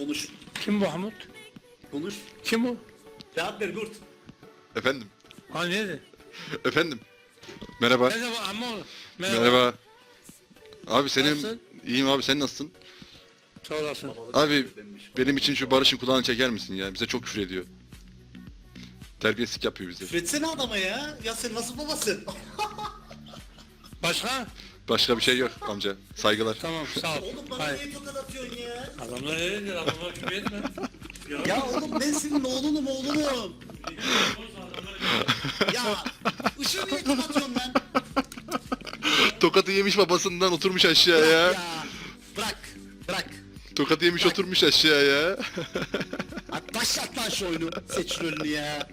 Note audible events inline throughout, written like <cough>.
Konuş. Kim Mahmut? Konuş. Kim o? Cevap ver Kurt. Efendim. Ha nerede? Efendim. Merhaba. Bu amma oğlum? Merhaba. Merhaba. Abi senin Nasılsın? iyiyim abi sen nasılsın? Sağ olasın. Abi benim için şu Barış'ın kulağını çeker misin ya? Bize çok küfür ediyor. Terbiyesizlik yapıyor bize. Üfretsene adama ya. Ya sen nasıl babasın? <laughs> Başka? Başka bir şey yok amca. Saygılar. Tamam sağ ol. oğlum bana Hayır. niye tokat atıyorsun ya? Adamlar öyledir adamlar küfür etme. Ya oğlum ben senin oğlunum oğlunum. ya ışığı niye kapatıyorsun lan? Tokatı yemiş babasından oturmuş aşağıya. Ya bırak. Bırak. Tokatı yemiş oturmuş aşağıya. Hadi başlat lan şu oyunu. Seç rolünü ya.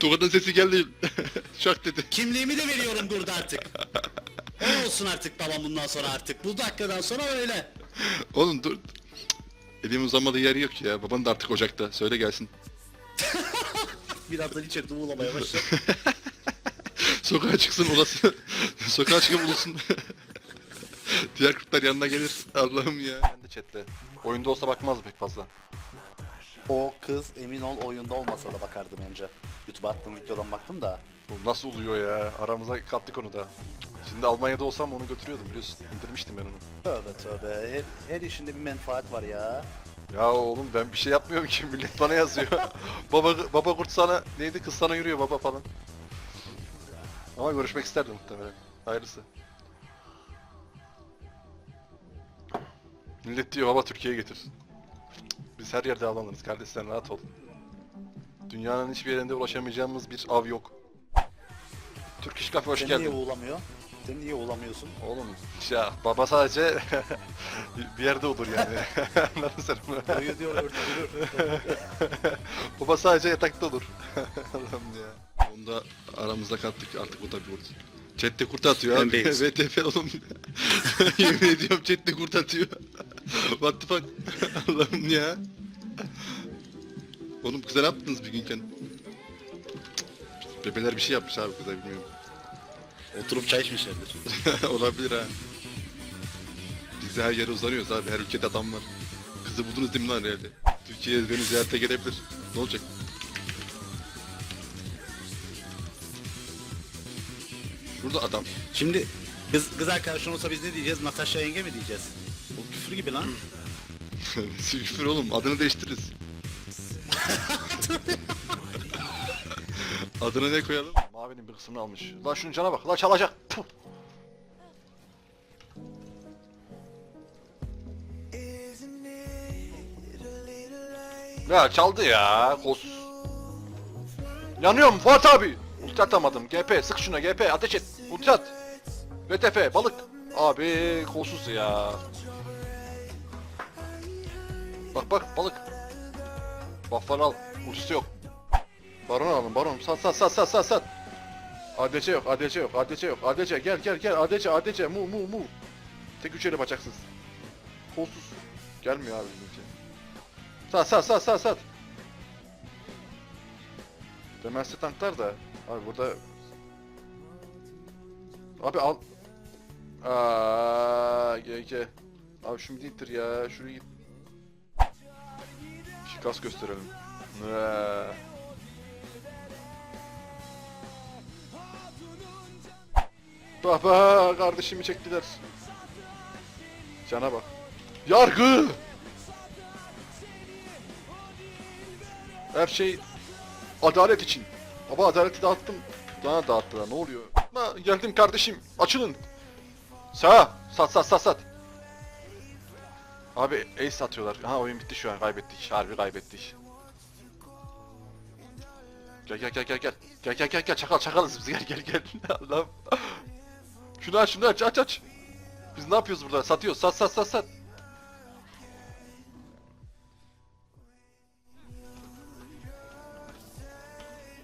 Tokatın sesi geldi. <laughs> Şak dedi. Kimliğimi de veriyorum burada artık. O olsun artık babam bundan sonra artık. Bu dakikadan sonra öyle. Oğlum dur. Elimin uzanmadığı yer yok ya. Baban da artık ocakta. Söyle gelsin. <laughs> Birazdan içeride uğulamaya başladı. <laughs> Sokağa çıksın ulası. <laughs> Sokağa çıkıp ulusun. Diğer kurtlar yanına gelir. Allah'ım ya. Ben de chatte. Oyunda olsa bakmaz pek fazla. O kız emin ol oyunda olmasa da bakardım önce. YouTube'a attığım videodan baktım da. Bu nasıl oluyor ya? Aramıza kattık onu da. Şimdi Almanya'da olsam onu götürüyordum biliyorsun. İndirmiştim ben onu. Tövbe tövbe. Her, her işinde bir menfaat var ya. Ya oğlum ben bir şey yapmıyorum ki <laughs> millet bana yazıyor. baba baba kurt sana neydi kız sana yürüyor baba falan. Ama görüşmek isterdim muhtemelen. Hayırlısı. Millet diyor baba Türkiye'ye getir. Biz her yerde avlanırız kardeş sen rahat ol. Dünyanın hiçbir yerinde ulaşamayacağımız bir av yok. Türk İş Kafe hoş Sen niye geldin. uğulamıyor? Sen niye uğulamıyorsun? Oğlum ya baba sadece <laughs> bir yerde olur yani. <laughs> Anladın sen onu? Uyuyor diyor örtülür. <laughs> Baba sadece yatakta olur. Allah'ım ya. Onu da aramızda kattık artık o da bir kurt. Chat'te kurt atıyor abi. VTF oğlum. Yemin ediyorum chat'te kurt atıyor. What the fuck? Allah'ım ya. Oğlum kıza ne yaptınız bir günken? Bebeler bir şey yapmış abi kıza bilmiyorum. Oturup çay içmişlerdir. <laughs> Olabilir ha. Biz de her yere uzanıyoruz abi. Her ülkede adam var. Kızı buldunuz değil mi lan herhalde? Türkiye'ye beni ziyarete gelebilir. Ne olacak? Şurada adam. Şimdi kız, kız arkadaşın olsa biz ne diyeceğiz? Natasha yenge mi diyeceğiz? Bu küfür gibi lan. <laughs> Küfür oğlum. Adını değiştiririz. <laughs> Adını ne koyalım? Kısmını almış. Lan şunun cana bak. Lan çalacak. Puh. Ya çaldı ya. Kos. Yanıyorum Fuat abi. Ulti atamadım. GP sık şuna GP ateş et. Ulti at. VTF balık. Abi kolsuz ya. Bak bak balık. Buffalo al. Ultisi yok. Baron alın baron. Sat sat sat sat sat sat. ADC yok ADC yok ADC yok ADC gel gel gel ADC ADC mu mu mu. Tek üç eli bacaksız. Kolsuz. Gelmiyor abi bizimki. Sat sat sat sat sat. Demezse tanklar da. Abi burada... Abi al... Aa, GG. Abi şu midi ittir ya. Şuraya git. Şu kas gösterelim. Eee. Baba kardeşimi çektiler. Cana bak. Yargı! Her şey adalet için. Baba adaleti dağıttım. Daha dağıttılar ne oluyor? Ha, geldim kardeşim açılın. Sağ sat sat sat sat. Abi ace satıyorlar. Ha oyun bitti şu an kaybettik. Harbi kaybettik. Gel gel gel gel gel. Gel gel gel gel çakal çakalız biz gel gel gel. <laughs> Allah'ım. Şunu aç şunu aç aç aç. Biz ne yapıyoruz burada? Satıyoruz. Sat sat sat sat.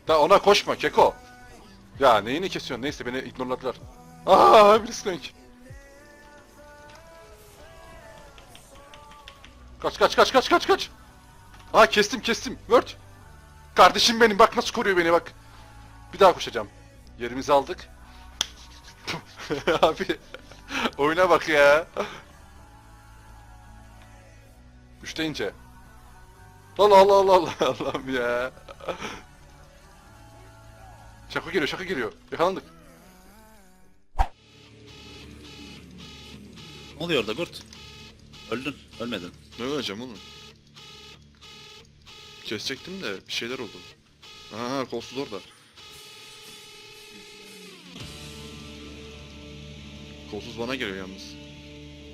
Da ona koşma Keko. Ya neyini kesiyorsun? Neyse beni ignorladılar. Aa Blitzcrank. Kaç kaç kaç kaç kaç kaç. Aa kestim kestim. Word. Kardeşim benim bak nasıl koruyor beni bak. Bir daha koşacağım. Yerimizi aldık. <laughs> Abi oyuna bak ya. Üçte ince. Allah Allah Allah Allah <laughs> Allah'ım ya. Şaka geliyor şaka geliyor. Yakalandık. Ne oluyor orada Kurt? Öldün. Ölmedin. Ne öleceğim oğlum? Kesecektim de bir şeyler oldu. Aha kolsuz orada. Kolsuz bana geliyor yalnız.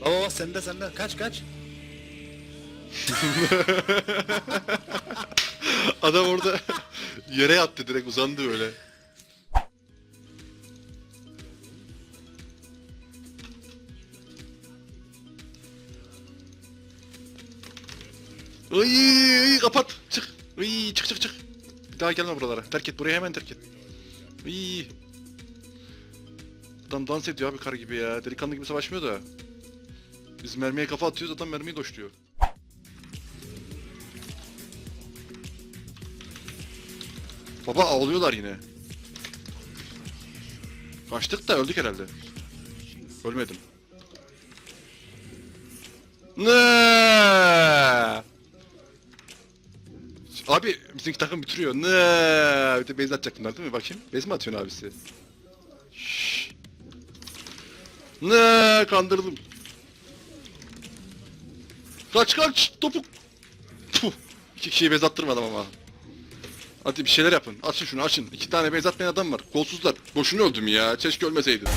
Baba baba sende sende. Kaç kaç. <laughs> Adam orada yere yattı direkt uzandı böyle. Ay, kapat çık. Ay çık çık çık. Bir daha gelme buralara. Terk et burayı hemen terk et. Ay. Adam dans ediyor abi kar gibi ya. Delikanlı gibi savaşmıyor da. Biz mermiye kafa atıyoruz adam mermiyi doşluyor. Baba ağlıyorlar yine. Kaçtık da öldük herhalde. Ölmedim. Ne? Abi bizimki takım bitiriyor. Ne? Bir de base atacak bunlar değil mi? Bakayım. Base mi atıyorsun abisi? Ne? Kandırdım. Kaç kaç topuk. Puh. İki kişiyi base attırmadım ama. Hadi bir şeyler yapın. Açın şunu açın. İki tane base atmayan adam var. Kolsuzlar. Boşuna öldüm ya. Keşke ölmeseydim.